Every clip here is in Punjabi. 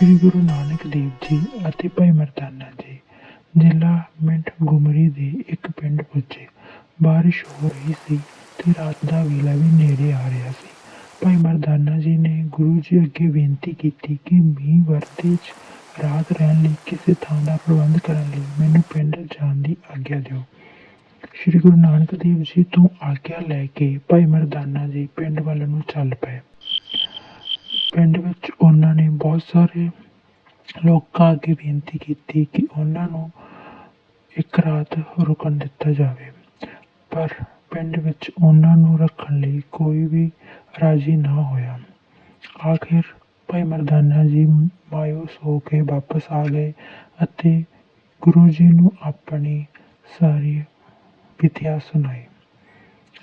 ਸ੍ਰੀ ਗੁਰੂ ਨਾਨਕ ਦੇਵ ਜੀ ਅਤੇ ਭਾਈ ਮਰਦਾਨਾ ਜੀ, ਜ਼ਿਲ੍ਹਾ ਮਿੰਟ ਗੁਮਰੀ ਦੇ ਇੱਕ ਪਿੰਡ ਪੁੱਜੇ ਬਾਰਿਸ਼ ਹੋ ਰਹੀ ਸੀ ਤੇ ਰਾਤ ਦਾ ਵੇਲਾ ਵੀ ਨੇੜੇ ਆ ਰਿਹਾ ਸੀ। ਭਾਈ ਮਰਦਾਨਾ ਜੀ ਨੇ ਗੁਰੂ ਜੀ ਅੱਗੇ ਬੇਨਤੀ ਕੀਤੀ ਕਿ ਮੀਂਹ ਵਰਦੇ 'ਚ ਰਾਤ ਰਹਿਣ ਲਈ ਕਿਸੇ ਥਾਂ ਦਾ ਪ੍ਰਬੰਧ ਕਰਨ ਲਈ ਮੈਨੂੰ ਪਿੰਡ ਜਾਣ ਦੀ ਆਗਿਆ ਦਿਓ। ਸ੍ਰੀ ਗੁਰੂ ਨਾਨਕ ਦੇਵ ਜੀ ਤੋਂ ਆਗਿਆ ਲੈ ਕੇ ਭਾਈ ਮਰਦਾਨਾ ਜੀ ਪਿੰਡ ਵੱਲ ਨੂੰ ਚੱਲ ਪਏ। ਪਿੰਡ ਵਿੱਚ ਉਹਨਾਂ ਨੇ ਬਹੁਤ ਸਾਰੇ ਲੋਕਾਂ ਅੱਗੇ ਬੇਨਤੀ ਕੀਤੀ ਕਿ ਉਹਨਾਂ ਨੂੰ ਇੱਕ ਰਾਤ ਰੁਕਣ ਦਿੱਤਾ ਜਾਵੇ। ਪਰ ਪਿੰਡ ਵਿੱਚ ਉਹਨਾਂ ਨੂੰ ਰੱਖਣ ਲਈ ਕੋਈ ਵੀ ਰਾਜ਼ੀ ਨਾ ਹੋਇਆ। ਆਖਿਰ ਭਾਈ ਮਰਦਾਨਾ ਜੀ ਮਾਯੂਸ ਹੋ ਕੇ ਵਾਪਸ ਆ ਗਏ ਅਤੇ ਗੁਰੂ ਜੀ ਨੂੰ ਆਪਣੀ ਸਾਰੀ ਵਿਥਿਆ ਸੁਣਾਈ।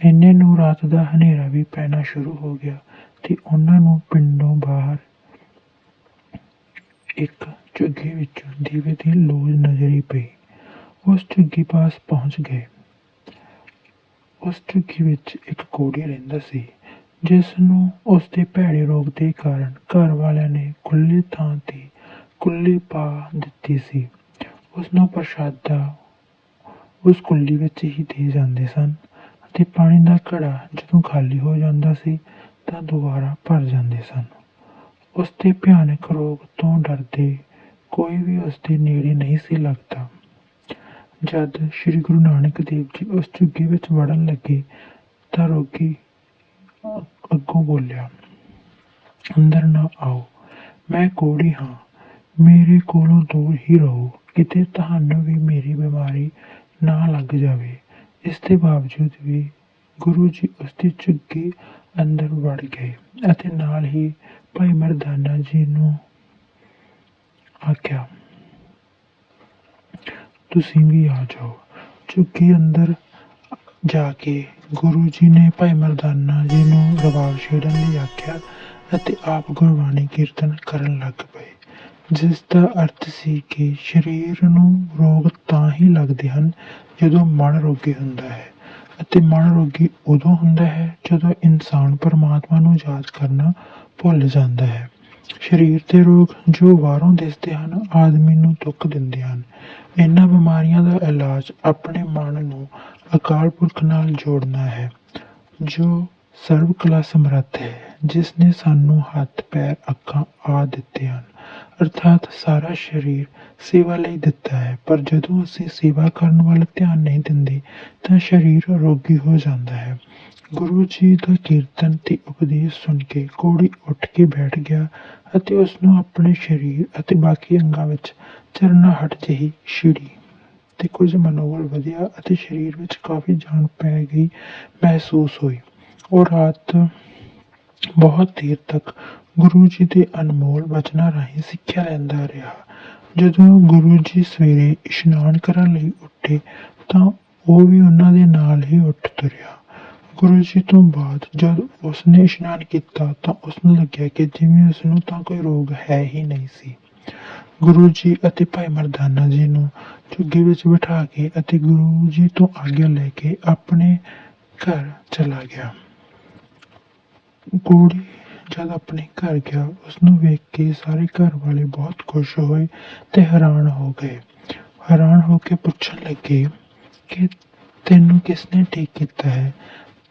ਇੰਨੇ ਨੂੰ ਰਾਤ ਦਾ ਹਨੇਰਾ ਵੀ ਪੈਣਾ ਸ਼ੁਰੂ ਹੋ ਗਿਆ ਤੇ ਉਹਨਾਂ ਨੂੰ ਪਿੰਡੋਂ ਬਾਹਰ ਇੱਕ ਝੁੱਗੀ ਵਿੱਚੋਂ ਦੀਵੇ ਦੀ ਲੋਜ਼ ਨਜ਼ਰੀ ਪਈ। ਉਸ ਝੁੱਗੀ ਪਾਸ ਪਹੁੰਚ ਗਏ। ਉਸ ਝੁੱਗੀ ਵਿੱਚ ਇੱਕ ਕੋੜੀ ਰਹਿੰਦਾ ਸੀ, ਜਿਸ ਨੂੰ ਉਸ ਦੇ ਭੈੜੇ ਰੋਗ ਦੇ ਕਾਰਨ ਘਰ ਵਾਲਿਆਂ ਨੇ ਖੁੱਲ੍ਹੀ ਥਾਂ ਤੇ ਕੁੱਲੀ ਪਾ ਦਿੱਤੀ ਸੀ। ਉਸ ਨੂੰ ਪ੍ਰਸ਼ਾਦਾ ਉਸ ਕੁੱਲੀ ਵਿੱਚ ਹੀ ਦੇ ਜਾਂਦੇ ਸਨ। ਅਤੇ ਪਾਣੀ ਦਾ ਘੜਾ ਜਦੋਂ ਖਾਲੀ ਹੋ ਜਾਂਦਾ ਸੀ ਤਾਂ ਦੁਬਾਰਾ ਭਰ ਜਾਂਦੇ ਸਨ। ਉਸ ਦੇ ਭਿਆਨਕ ਰੋਗ ਤੋਂ ਡਰਦੇ ਕੋਈ ਵੀ ਉਸ ਦੇ ਨੇੜੇ ਨਹੀਂ ਸੀ ਲੱਗਦਾ। ਜਦ ਸ੍ਰੀ ਗੁਰੂ ਨਾਨਕ ਦੇਵ ਜੀ ਉਸ ਝੁੱਗੀ ਵਿੱਚ ਵੜਨ ਲੱਗੇ ਤਾਂ ਰੋਗੀ ਅੱਗੋਂ ਬੋਲਿਆ, ਅੰਦਰ ਨਾ ਆਓ, ਮੈਂ ਕੋੜੀ ਹਾਂ। ਮੇਰੇ ਕੋਲੋਂ ਦੂਰ ਹੀ ਰਹੋ। ਕਿਤੇ ਤੁਹਾਨੂੰ ਵੀ ਮੇਰੀ ਬਿਮਾਰੀ ਨਾ ਲੱਗ ਜਾਵੇ। ਇਸ ਦੇ ਬਾਵਜੂਦ ਵੀ ਗੁਰੂ ਜੀ ਉਸ ਦੀ ਝੁੱਗੀ ਅੰਦਰ ਵੜ ਗਏ ਅਤੇ ਨਾਲ ਹੀ ਭਾਈ ਮਰਦਾਨਾ ਜੀ ਨੂੰ ਆਖਿਆ, ਤੁਸੀਂ ਵੀ ਆ ਜਾਓ। ਝੁੱਗੀ ਅੰਦਰ ਜਾ ਕੇ ਗੁਰੂ ਜੀ ਨੇ ਭਾਈ ਮਰਦਾਨਾ ਜੀ ਨੂੰ ਰਬਾਬ ਛੇੜਨ ਲਈ ਆਖਿਆ ਅਤੇ ਆਪ ਗੁਰਬਾਣੀ ਕੀਰਤਨ ਕਰਨ ਲੱਗ ਪਏ, ਜਿਸ ਦਾ ਅਰਥ ਸੀ ਕਿ ਸਰੀਰ ਨੂੰ ਰੋਗ ਤਾਂ ਹੀ ਲੱਗਦੇ ਹਨ ਜਦੋਂ ਮਨ ਰੋਗੀ ਹੁੰਦਾ ਹੈ ਅਤੇ ਮਨ ਰੋਗੀ ਉਦੋਂ ਹੁੰਦਾ ਹੈ ਜਦੋਂ ਇਨਸਾਨ ਪਰਮਾਤਮਾ ਨੂੰ ਯਾਦ ਕਰਨਾ ਭੁੱਲ ਜਾਂਦਾ ਹੈ। ਸਰੀਰ ਦੇ ਰੋਗ ਜੋ ਬਾਹਰੋਂ ਦਿਸਦੇ ਹਨ, ਆਦਮੀ ਨੂੰ ਦੁੱਖ ਦਿੰਦੇ ਹਨ। ਇਹਨਾਂ ਬਿਮਾਰੀਆਂ ਦਾ ਇਲਾਜ ਆਪਣੇ ਮਨ ਨੂੰ ਅਕਾਲ ਪੁਰਖ ਨਾਲ ਜੋੜਨਾ ਹੈ, ਜੋ ਸਰਵ ਕਲਾ ਸਮਰੱਥ ਹੈ, ਜਿਸ ਨੇ ਸਾਨੂੰ ਹੱਥ, ਪੈਰ, ਅੱਖਾਂ ਆ ਦਿੱਤੇ ਹਨ। ਅਰਥਾਤ ਸਾਰਾ ਸਰੀਰ ਸੇਵਾ ਲਈ ਦਿੱਤਾ ਹੈ। ਪਰ ਜਦੋਂ ਅਸੀਂ ਸੇਵਾ ਕਰਨ ਵੱਲ ਧਿਆਨ ਨਹੀਂ ਦਿੰਦੇ, ਤਾਂ ਸਰੀਰ ਰੋਗੀ ਹੋ ਜਾਂਦਾ ਹੈ। ਗੁਰੂ ਜੀ ਦਾ ਕੀਰਤਨ ਤੇ ਉਪਦੇਸ਼ ਸੁਣ ਕੇ ਕੋੜੀ ਉੱਠ ਕੇ ਬੈਠ ਗਿਆ ਅਤੇ ਉਸ ਨੂੰ ਆਪਣੇ ਸਰੀਰ ਅਤੇ ਬਾਕੀ ਅੰਗਾਂ ਵਿੱਚ ਚਰਨਾਹਟ ਜਿਹੀ ਛਿੜੀ ਤੇ ਕੁਝ ਮਨੋਬਲ ਵਧਿਆ ਅਤੇ ਸਰੀਰ ਵਿੱਚ ਕਾਫੀ ਜਾਨ ਪੈ ਗਈ, ਮਹਿਸੂਸ ਹੋਈ। ਉਹ ਰਾਤ ਬਹੁਤ ਦੇਰ ਤੱਕ ਗੁਰੂ ਜੀ ਦੇ ਅਨਮੋਲ ਬਚਨਾਂ ਰਾਹੀਂ ਸਿੱਖਿਆ ਲੈਂਦਾ ਰਿਹਾ। ਜਦੋਂ ਗੁਰੂ ਜੀ ਸਵੇਰੇ ਇਸ਼ਨਾਨ ਕਰਨ ਲਈ ਉੱਠੇ ਤਾਂ ਉਹ ਵੀ ਉਹਨਾਂ ਦੇ ਨਾਲ ਹੀ ਉੱਠ ਤੁਰਿਆ। ਗੁਰੂ ਜੀ ਤੋਂ ਬਾਅਦ ਜਦ ਉਸਨੇ ਇਸ਼ਨਾਨ ਕੀਤਾ ਤਾਂ ਉਸਨੂੰ ਲੱਗਿਆ ਕਿ ਜਿਵੇਂ ਉਸ ਨੂੰ ਤਾਂ ਕੋਈ ਰੋਗ ਹੈ ਹੀ ਨਹੀਂ ਸੀ। ਗੁਰੂ ਜੀ ਅਤੇ ਭਾਈ ਮਰਦਾਨਾ ਜੀ ਨੂੰ ਝੁੱਗੀ ਵਿੱਚ ਬਿਠਾ ਕੇ ਅਤੇ ਗੁਰੂ ਜੀ ਤੋਂ ਆਗਿਆ ਲੈ ਕੇ ਆਪਣੇ ਘਰ ਚਲਾ ਗਿਆ। ਕੋੜੀ ਜਦ ਆਪਣੇ ਘਰ ਗਿਆ ਉਸ ਵੇਖ ਕੇ ਸਾਰੇ ਘਰ ਵਾਲੇ ਬਹੁਤ ਖੁਸ਼ ਹੋਏ ਤੇ ਹੈਰਾਨ ਹੋ ਗਏ। ਹੈਰਾਨ ਹੋ ਕੇ ਪੁੱਛਣ ਲੱਗੇ ਕਿ ਤੈਨੂੰ ਕਿਸਨੇ ਠੀਕ ਕੀਤਾ ਹੈ?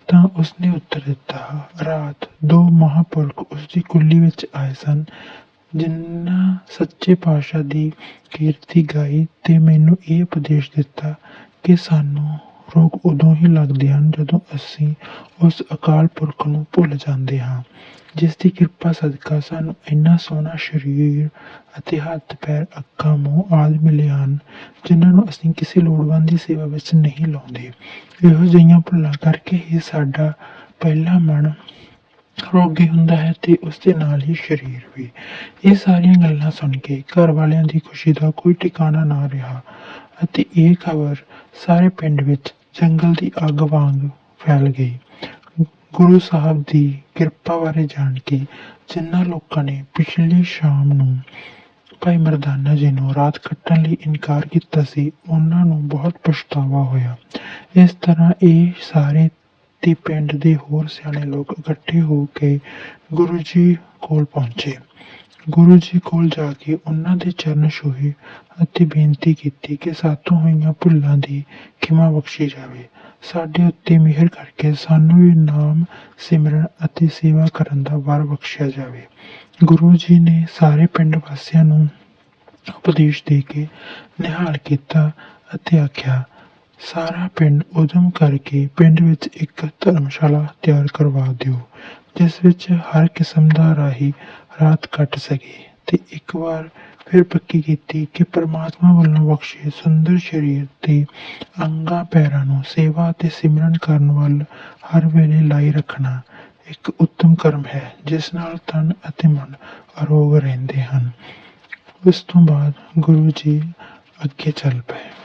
ਤਾਂ ਉਸਨੇ ਉੱਤਰ ਦਿੱਤਾ, ਰਾਤ ਦੋ ਮਹਾਪੁਰਖ ਉਸਦੀ ਕੁੱਲੀ ਵਿੱਚ ਆਏ ਸਨ, ਜਿਨ੍ਹਾਂ ਸੱਚੇ ਪਾਤਸ਼ਾਹ ਦੀ ਕੀਰਤੀ ਗਾਈ ਤੇ ਮੈਨੂੰ ਇਹ ਉਪਦੇਸ਼ ਦਿੱਤਾ ਕਿ ਸਾਨੂੰ ਰੋਗ ਉਦੋਂ ਹੀ ਲੱਗਦੇ ਹਨ ਜਦੋਂ ਅਸੀਂ ਉਸ ਅਕਾਲ ਪੁਰਖ ਨੂੰ ਭੁੱਲ ਜਾਂਦੇ ਹਾਂ, ਜਿਸ ਦੀ ਕਿਰਪਾ ਸਦਕਾ ਸਾਨੂੰ ਇੰਨਾ ਸੋਹਣਾ ਸਰੀਰ ਅਤੇ ਹੱਥ, ਪੈਰ, ਅੱਖਾਂ, ਮੂੰਹ ਆਦਿ ਮਿਲੇ ਹਨ, ਜਿਨ੍ਹਾਂ ਨੂੰ ਅਸੀਂ ਕਿਸੇ ਲੋੜਵੰਦ ਦੀ ਸੇਵਾ ਵਿੱਚ ਨਹੀਂ ਲਾਉਂਦੇ। ਇਹੋ ਜਿਹੀਆਂ ਭੁੱਲਾਂ ਕਰਕੇ ਹੀ ਸਾਡਾ ਪਹਿਲਾ ਮਨ ਰੋਗੀ ਹੁੰਦਾ ਹੈ ਤੇ ਉਸ ਦੇ ਨਾਲ ਹੀ ਸਰੀਰ ਵੀ। ਇਹ ਸਾਰੀਆਂ ਗੱਲਾਂ ਸੁਣ ਕੇ ਘਰ ਵਾਲਿਆਂ ਦੀ ਖੁਸ਼ੀ ਦਾ ਕੋਈ ਟਿਕਾਣਾ ਨਾ ਰਿਹਾ ਅਤੇ ਇਹ ਖਬਰ ਸਾਰੇ ਪਿੰਡ ਵਿੱਚ ਜੰਗਲ ਦੀ ਅੱਗ ਵਾਂਗ ਫੈਲ ਗਈ। ਗੁਰੂ ਸਾਹਿਬ ਦੀ ਕਿਰਪਾ ਬਾਰੇ ਜਾਣ ਕੇ ਜਿਨ੍ਹਾਂ ਲੋਕਾਂ ਨੇ ਪਿਛਲੀ ਸ਼ਾਮ ਨੂੰ ਭਾਈ ਮਰਦਾਨਾ ਜੀ ਨੂੰ ਰਾਤ ਕੱਟਣ ਲਈ ਇਨਕਾਰ ਕੀਤਾ ਸੀ, ਉਹਨਾਂ ਨੂੰ ਬਹੁਤ ਪਛਤਾਵਾ ਹੋਇਆ। ਇਸ ਤਰ੍ਹਾਂ ਇਹ ਸਾਰੇ ਤੇ ਪਿੰਡ ਦੇ ਹੋਰ ਸਿਆਣੇ ਲੋਕ ਇਕੱਠੇ ਹੋ ਕੇ ਗੁਰੂ ਜੀ ਕੋਲ ਪਹੁੰਚੇ। ਗੁਰੂ ਜੀ ਕੋਲ ਜਾ ਕੇ ਉਨ੍ਹਾਂ ਦੇ ਚਰਨ ਛੂਹੇ ਅਤੇ ਬੇਨਤੀ ਕੀਤੀ ਕਿ ਸਾਤੋਂ ਹੋਈਆਂ ਭੁੱਲਾਂ ਦੀ ਖਿਮਾ ਬਖਸ਼ੀ ਜਾਵੇ। ਸਾਡੇ ਉੱਤੇ ਮਿਹਰ ਕਰਕੇ ਸਾਨੂੰ ਵੀ ਨਾਮ, ਸਿਮਰਨ ਅਤੇ ਸੇਵਾ ਕਰਨ ਦਾ ਵਰ ਬਖਸ਼ਿਆ ਜਾਵੇ। ਗੁਰੂ ਜੀ ਨੇ ਸਾਰੇ ਪਿੰਡ ਵਾਸੀਆਂ ਨੂੰ ਉਪਦੇਸ਼ ਦੇ ਕੇ ਨਿਹਾਲ ਕੀਤਾ ਅਤੇ ਆਖਿਆ, ਸਾਰਾ ਪਿੰਡ ਉਦਮ ਕਰਕੇ ਪਿੰਡ ਵਿੱਚ ਇੱਕ ਧਰਮਸ਼ਾਲਾ ਤਿਆਰ ਕਰਵਾ ਦਿਓ, ਜਿਸ ਵਿੱਚ ਹਰ ਕਿਸਮ ਦਾ ਰਾਹੀ ਰਾਤ ਕੱਟ ਸਕੇ ਤੇ ਇੱਕ ਵਾਰ ਫਿਰ ਪੱਕੀ ਕੀਤੀ ਕਿ ਪ੍ਰਮਾਤਮਾ ਵੱਲੋਂ ਬਖਸ਼ੇ ਸੁੰਦਰ ਸਰੀਰ ਤੇ ਅੰਗਾਂ ਪੈਰਾਂ ਨੂੰ ਸੇਵਾ ਤੇ ਸਿਮਰਨ ਕਰਨ ਵੱਲ ਹਰ ਵੇਲੇ ਲਾਈ ਰੱਖਣਾ ਇੱਕ ਉੱਤਮ ਕਰਮ ਹੈ, ਜਿਸ ਨਾਲ ਤਨ ਅਤੇ ਮਨ ਅਰੋਗ ਰਹਿੰਦੇ ਹਨ। ਉਸ ਤੋਂ ਬਾਅਦ ਗੁਰੂ ਜੀ ਅੱਗੇ ਚੱਲ ਪਏ।